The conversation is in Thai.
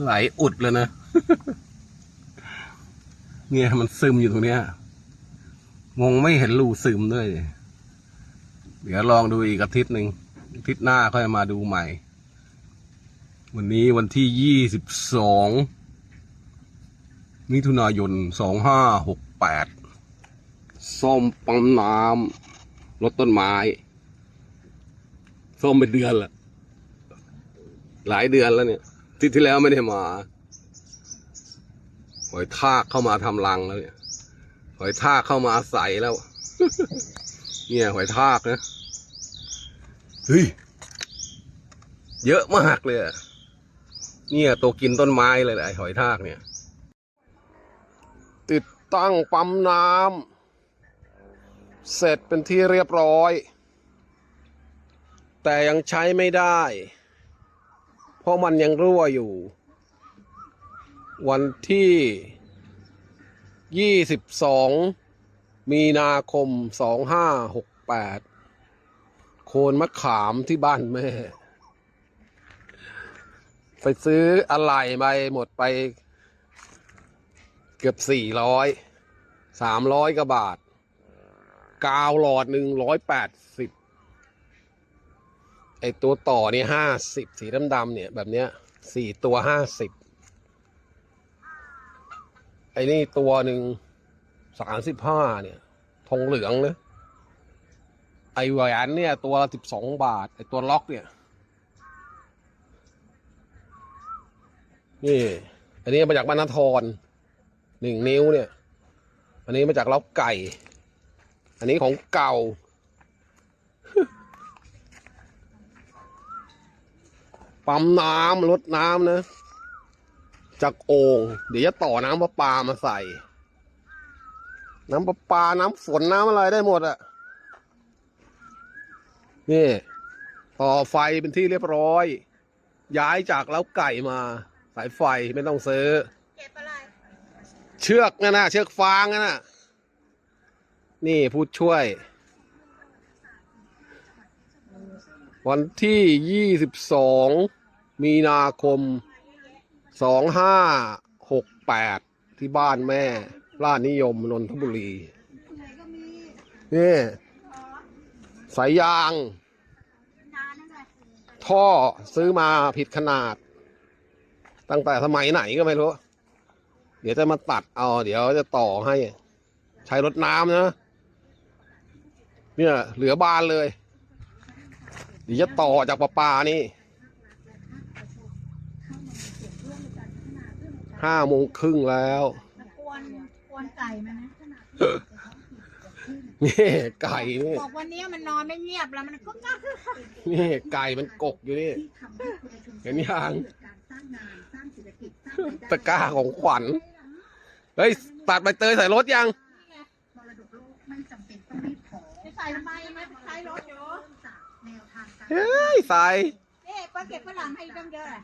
ไหลอุดเลยนะ เนี่ยมันซึมอยู่ตรงเนี้ยงงไม่เห็นรูซึมด้วย เดี๋ยวลองดูอีกอาทิตย์หนึ่งอาทิตย์หน้าค่อยมาดูใหม่ วันนี้วันที่ยี่สิบสองมิถุนายนสองห้าหกแปดซ่อมปั๊มน้ำรถต้นไม้ซ่อมเป็นเดือนละหลายเดือนแล้วเนี่ย อาที่ที่แล้วไม่ได้มา หอยทากเข้ามาทำรังแล้วเนี่ย หอยทากเข้ามาอาศัยแล้ว เนี่ยหอยทากนะ เฮ้ย เยอะมากเลยอะเนี่ยตัวกินต้นไม้เลยแหละไอ้หอยทากเนี่ย ติดตั้งปั๊มน้ำเสร็จเป็นที่เรียบร้อย แต่ยังใช้ไม่ได้ เพราะมันยังรั่วอยู่ วันที่ 22 มีนาคม 2568 โคนมะขามที่บ้านแม่ ไปซื้ออะไรไปหมดไปเกือบ 400 300กว่าบาท กาวหลอดหนึ่งร้อยแปดสิบ ไอตัวต่อนี่ห้าสิบสีดำดำเนี่ย แบบเนี้ยสี่ตัวห้าสิบไอนี่ตัวหนึ่งสามสิบห้าเนี่ยทองเหลืองนะไอแหวนเนี่ย ตัวละสิบสองบาท ไอตัวล็อกเนี่ย นี่ อันนี้มาจากบ้านนทรหนึ่งนิ้วเนี่ย อันนี้มาจากเล้าไก่ อันนี้ของเก่า ปั๊มน้ำลดน้ำนะ จากโอ่งเดี๋ยวจะต่อน้ำประปามาใส่ น้ำประปาน้ำฝนน้ำอะไรได้หมดอะนี่ ต่อไฟเป็นที่เรียบร้อย ย้ายจากเล้าไก่มา สายไฟไม่ต้องซื้อเก็บอะไรเชือกนั่นนะเชือกฟางนั่นนะนี่ผู้ช่วย วันที่ยี่สิบสองมีนาคมสองห้าหกแปดที่บ้านแม่ลาดนิยมนนทบุรีนี่สายยาง ท่อซื้อมาผิดขนาด ตั้งแต่สมัยไหนก็ไม่รู้ เดี๋ยวจะมาตัดเอา เดี๋ยวจะต่อให้ ใช้รถน้ำนะ เนี่ย เหลือบานเลย เดี๋ยวจะต่อจากประปานี่ห้าโมงครึ่งแล้วแล้วกวนกวนไก่ไหมนะนี่ไก่นี่บอกวันนี้มันนอนไม่เงียบแล้วมันก็งักนี่ไก่มันกกอยู่นี่เห็นยังตะกร้าของขวัญเฮ้ยตัดใบเตยใส่รถยังจะใส่ทำไมไม่ใช้รถอยู่ เฮ้ยใส่นี่ป้าเก็บฝรั่งให้ตั้งเยอะอะ